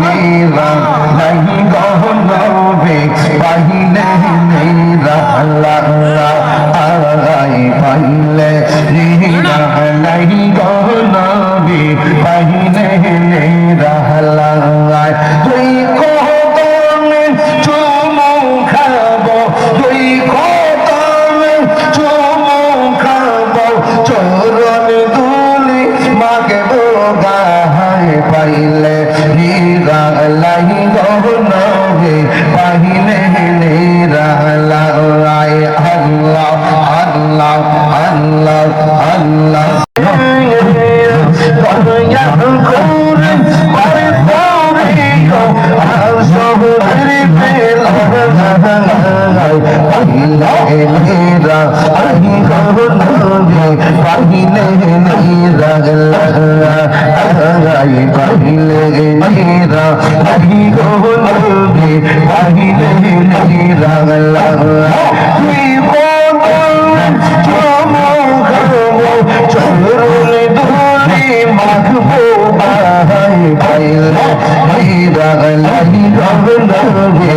নীরা নাই গহনবে পাইলে নীরা লা লা পাইলে নীরা নাই গহনবে পাইলে নীরা লা লা তুই কদমে চুমু পাইলে হীরা লাই গহনবে পাইলে হীরা লাই আল্লাহ আল্লাহ আল্লাহ। আল্লাহ। দয়া করে মারে পরে গো আসবরে পেল পাইলে নীরা আহি গহনবে পাইলে নীরা আই পাইলে নীরা আহি গহনবে